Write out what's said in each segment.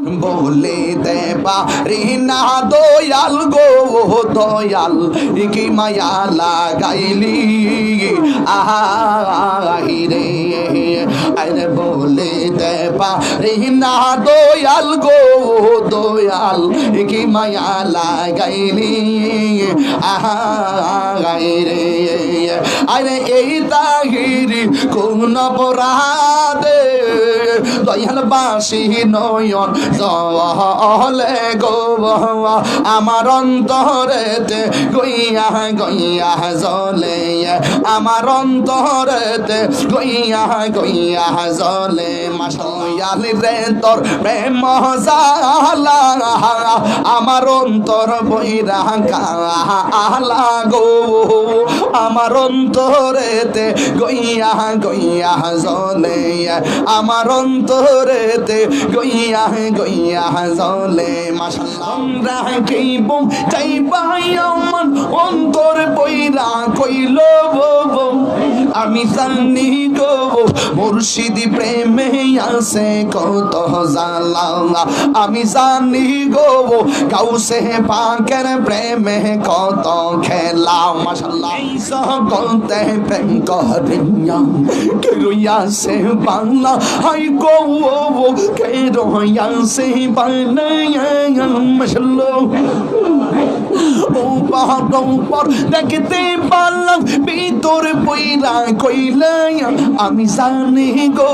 বলে দেবা রিনা দয়াল গো, দয়াল, কি মায়া লাগাইলি? আহাই রে আরে বলে দেবা রিনা দয়াল গো, দয়াল, কি মায়া লাগাইলি? আহাই রে আরে এই তাহিরি কোন অপরাধে দয়াল বাসি নয়ন জলে গো আমার অন্তরেতে গইয়া গইয়া জলে, আমার অন্তরেতে গইয়া গইয়া জলে মাসাল রে তোর প্রেম জালা, আমার অন্তর বইরা আলা গো আমার অন্তরেতে গইয়া গইয়া জলে, আমার অন্তরেতে গইয়া গইয়া জলে। মাশাল্লাহ রাখিব চাইবাই আমার অন্তর বইরা কইল আমি জানি গো মুর্শিদি প্রেমে আছে কত জালা আমি জানি গো কাউসে পাকের প্রেমে কত খেলা। মাশাল্লাহ সকলতে প্রেম করিয়া, কে রইয়া সে বাংলা। হাই গো কে রইয়া সে বাংলা মাশাল্লাহ ও পাহাড় উপর দেখতে পারলাম, ভিতর বইরা কইলা আমি জানি গো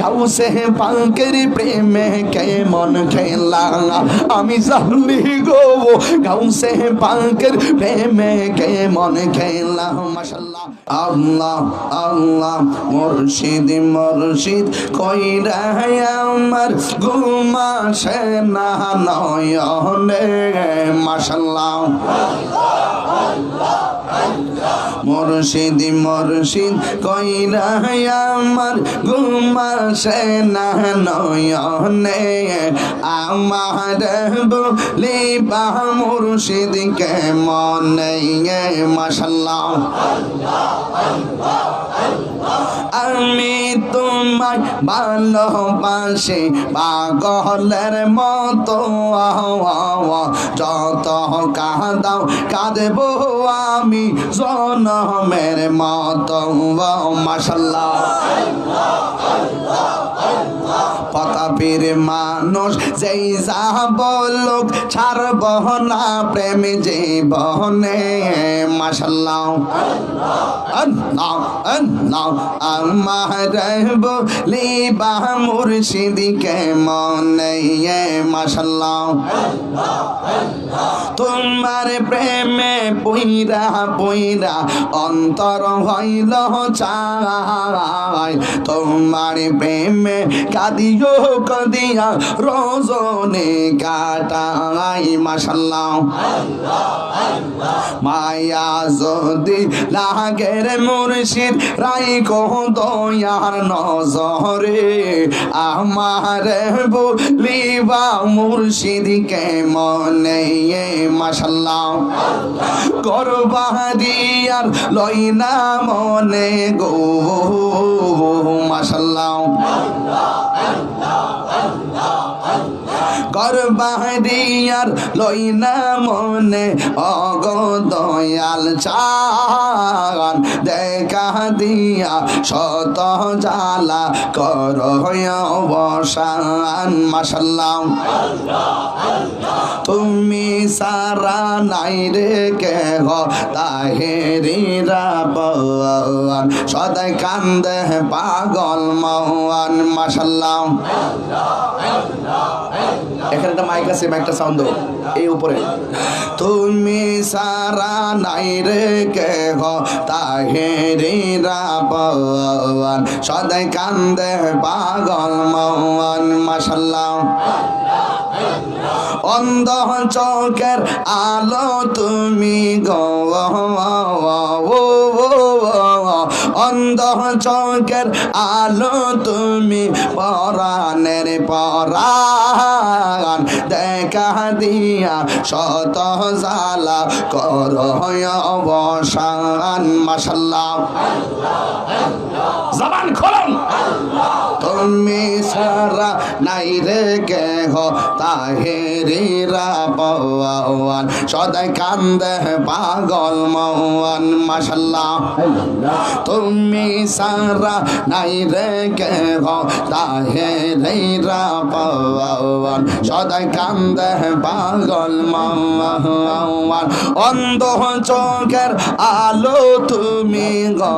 কাউসে পাকের প্রেমে কেমন খেলা। আমি জানি গো কাউসে পাকের প্রেমে কেমন খেলা। মাশাল্লাহ আল্লাহ আল্লাহ, মুর্শিদ মুর্শিদ কইরা আমার ঘুমাসে না নয়নে। মাশাল্লাহ মুর্শিদ মুর্শিদ কইরা আমার ঘুমাসে নয়নে। আমার বলিবা মুর্শিদ কে মনে মাশাল্লাহ। আমি তোমায় ভালোবাসি পাগলের মতো যত কাঁদাও কাঁদব আমি জনমের মতো মাসাল্লাহ পতাপের মানুষ যেই যা বলুক ছাড়ব না, প্রেম মাসাল্লাহ আল্লাহ আমার বলিবা মুর্শিদিকে মনে মাসাল্লাহ তোমার প্রেমে পুইরা পুইরা অন্তর হইল চাই তোমার প্রেমে কাদিও কদিয়া রোজনে কাটাই মাসাল্লাহ মায়া যদি লাগের মুর্শিদ রাই কহ দয়ার নজরে। আমার বলিবা মুর্শিদ কে মনে মাসাল্লাহ করবাদিয়ার লইনা মনে গো মাসাল্লাহ করবাদিয়ার লইনা মনে অগ দয়াল চান। দেখা দিয়া শত জালা কর অবসান মাসাল্লাহ তুমি সারা নাই রে কে গো তাহেরিরা সদাই কান্দে পাগল মহান মাসাল্লাহ এখানে একটা মাইক আছে মাইকটা সাউন্ড এই উপরে। তুমি সারা নাই রে কে গো তাহেরিরা বন সদাই কান্দে পাগল মহান মাসাল্লাহ অন্ধ চোখের আলো তুমি গো অন্ধ চোখের আলো তুমি পরাণের পরাণ। দেখা দিয়া শত জালা কর অবসান। মাসাল্লাহ জবান খোলন। তুমি সারা নাই রে কেহ তাহেরিরা পওয়ান সদাই কান্দে পাগল মওয়ান মাশাল্লাহ তুমি সারা নাই রে কেহ তাহেরিরা পওয়ান সদাই কান্দে পাগল মওয়ান অন্ধ চোখের আলো তুমি গো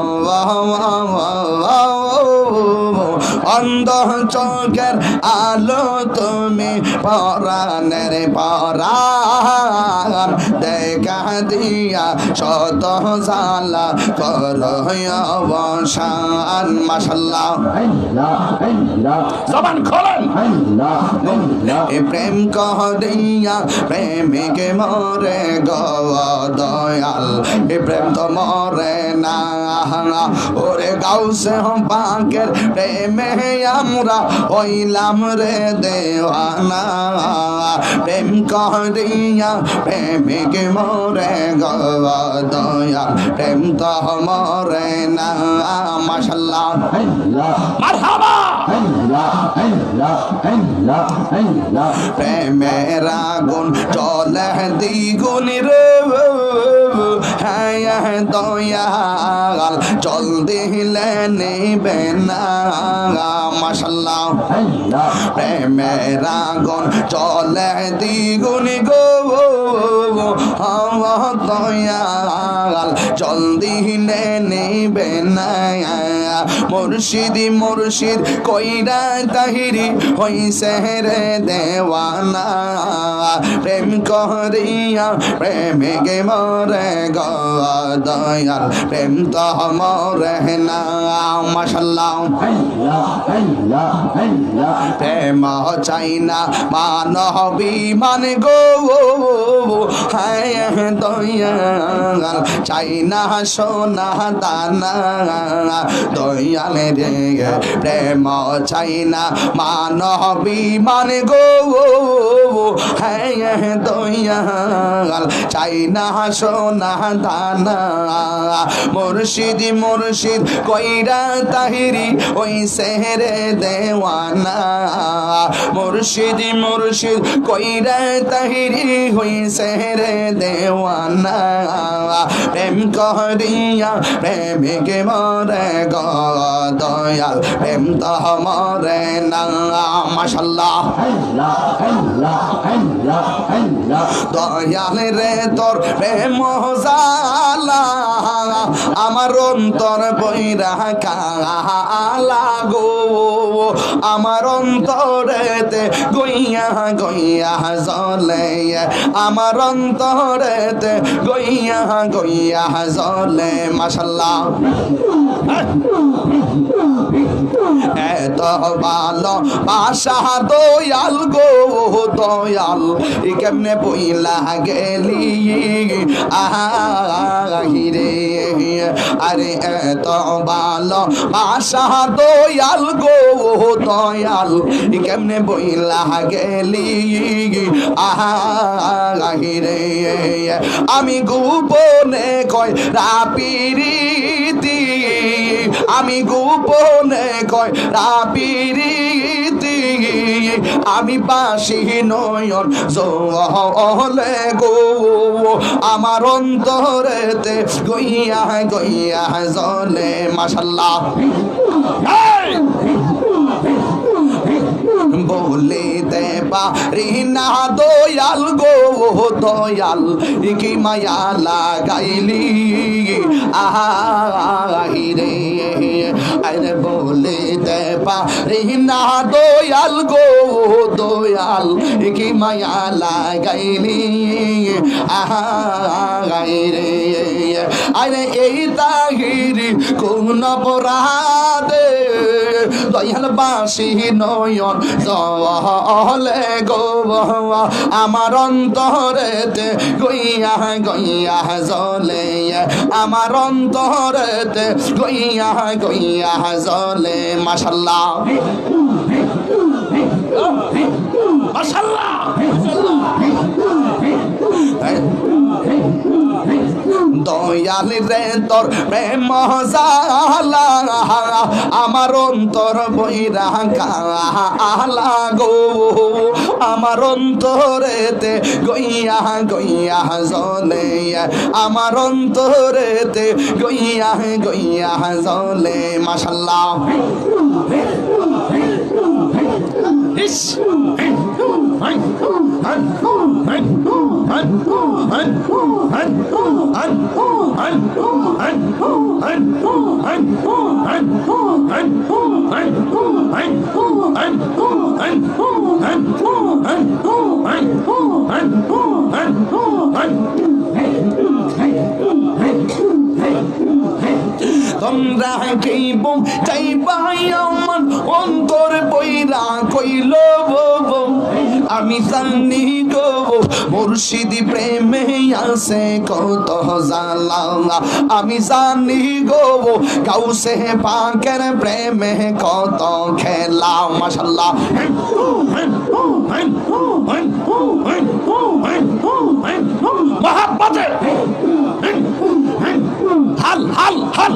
অন্ধ চোখের আলো তুমি পরাণের পরাণ। দেখা দিয়া শত সালা করসান মাসাল্লাহ জবান খোলেন। এ প্রেম করিয়া প্রেমিকে মরে গো দয়াল। এ প্রেম তো মরে না। ওরে গাউসে পাকের প্রেমে আমরা হইলাম রে দেওয়ানা। প্রেম করিয়া প্রেমিকে মরে গো দয়াল প্রেম তো মরে না, মাশাল্লাহ। মারহাবা প্রেমের আগুন চলে দ্বিগুণ রে। দয়াল জল দিলে নেবে না। মাসাল্লাহ প্রেমের আগুন চলে দ্বিগুণ গো। দয়াল চল দিলে নেবে না মুর্শিদি মুর্শিদ কইরা তাহিরি হইছে রে দেওয়ানা। প্রেম করিয়া প্রেমিকে মরে গ দয়াল, প্রেম তো মরে না। মাসাল্লাহ প্রেম চাই না, মানবী মান গো। হায় দয়াল, চাই না সোনা দানা। দয়াল রে প্রেম চাই না, মানবী মান গো। হায় দয়াল, চাই না সোনা দানা। মুর্শিদ মুর্শিদ কইরা তাহিরি, ওই সেহরে দেওয়ানা মুর্শিদ মুর্শিদ কইরা তাহিরি হই সেহরে দেওয়ানা প্রেম করিয়া প্রেমিকে মরে গ, দয়াল প্রেম তো মরে না। মাশাল্লাহ। দয়াল রে তোর প্রেম জালা আমার অন্তর বৈরা কালা গো। আমার অন্তরেতে গইয়া গইয়া জলে আমার অন্তরেতে গইয়া গইয়া জলে মাশাল্লাহ দয়াল গো, দয়াল। কেমনে বইলা গেলি? আহিরে আরে এত দয়াল গো, দয়াল। কেমনে বইলা গেলি? আহিরে আমি গোপনে কয় রাপিরিতি আমি গোপনে কয় রাপিরিতি আমি পাশি নয়ন জলে গো। আমার অন্তরেতে গইয়া গইয়া জলে মাশাল্লাহ। বলে দেবা রিনা দয়াল গো দয়াল কি মায়া লাগাইলি? আহিরে আরে বলে পারি না দয়াল গো দয়াল কি মায়া লাগাইলি? আহাইরে আরে এই তাহিরি কোন অপরাধে? দয়াল বাসি নয়ন জলে গো আমার অন্তরেতে গইয়া গইয়া জলে আমার অন্তরেতে গইয়া গইয়া জলে মাশাল্লাহ। মাশাল্লাহ। দয়াল রে তোর প্রেম জালা, আমার অন্তর বইরা কালা গো। আমার অন্তরেতে গইয়া গইয়া জলে, আমার অন্তরেতে গইয়া গইয়া জলে। মাশাল্লাহ ইস তোমরা কেই বউ চাইবা আমার অন্তর বইরা কইল আমি সান্নিহিত মুর্শিদি প্রেমে আছে কত জালা আমি জানি গো কাউসে পাকের প্রেমে কত খেলা। মাশাল্লাহ। মহাব্বতে হাল হাল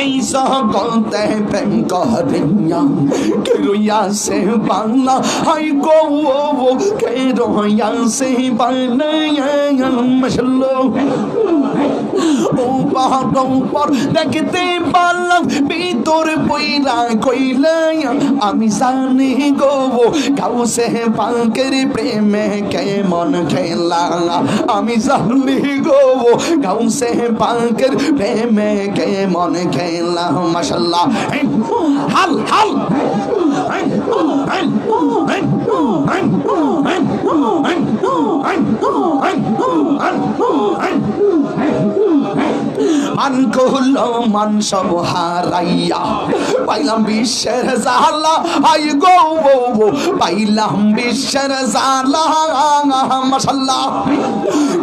এই জগতে প্রেম করিয়া কে রইয়া সে বাংলা হাই গো কে রইয়া সে বাংলা। মশলো ও পাহাড় দেখতে পারলাম ভিতর বইরা কইলে আমি জানি গো কাউসে পাকের প্রেমে কেমন খেলা আমি জানি গো কাউসে পাকের প্রেমে কেমন খেলা মাশাল্লাহ হাল হাল মান কহল মান সব হারাইয়া পাইলাম বিশ্বের জালা আই গো পাইলাম বিশ্বের জালা মাশাল্লাহ।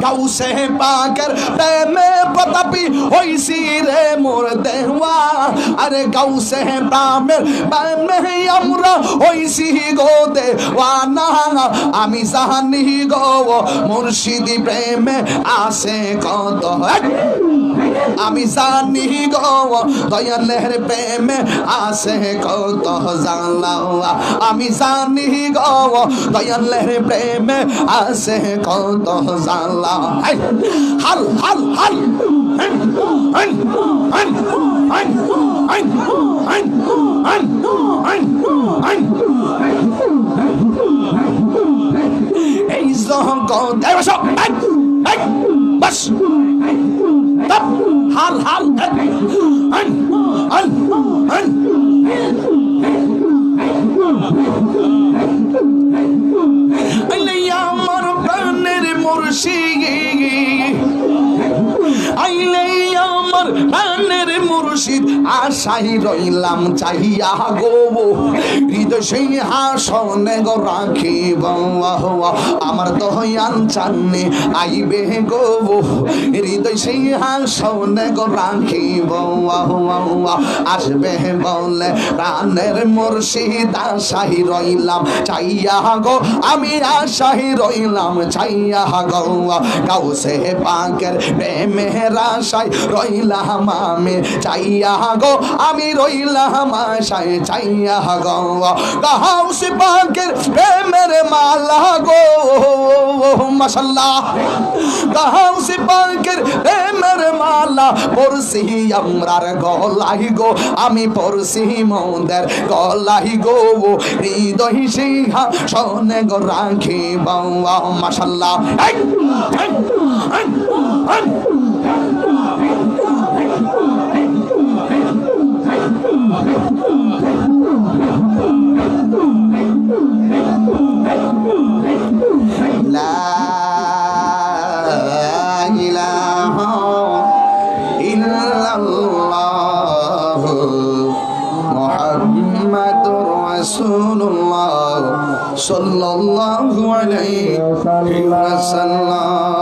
গাউসে পাকের প্রেমে প্রতাপী হইছি রে মোর দেওয়া। আরে গাউসে প্রামের প্রেমে আমরা হইছি গো দেওয়ানা। আমি জানি গো মুর্শিদি প্রেমে আসে কত। আমি জানি গো দয়ালের প্রেমে আসে কত জানলা। আমি জানি গো দয়ালের প্রেমে আসে কত জানলা। হাল হাল হাল এই জগতের সব বস। তপ, হাল হাল হন হন হন আমার প্রাণের মুর্শিদ Vai মুর্শিদ আশাই রইলাম চাহিয়া গো। হৃদয় সিংহাসনে গো রাখিব। আমার দয়ান চান্নে আইবে গো। হৃদয় সিংহাসনে গো রাখিব। আসবে বলে প্রাণের মুর্শিদ আশাই রইলাম চাইয়া গো। আমি আশাই রইলাম চাইয়া গো। কাউসে পাকের প্রেমের আশায় রইলাম আমি চাইয়া গো, আমি রইলাম আশায় চাইয়া গো। কাউসে পাকের প্রেমের মালা গো। মাশাল্লাহ। কাউসে পাকের প্রেমের মালা পড়ছি আমরার গলাই গো। আমি পড়ছি মন্দের গলাই গো। হৃদয় সিংহা শোনে গো রাখি বাবা মাশাল্লাহ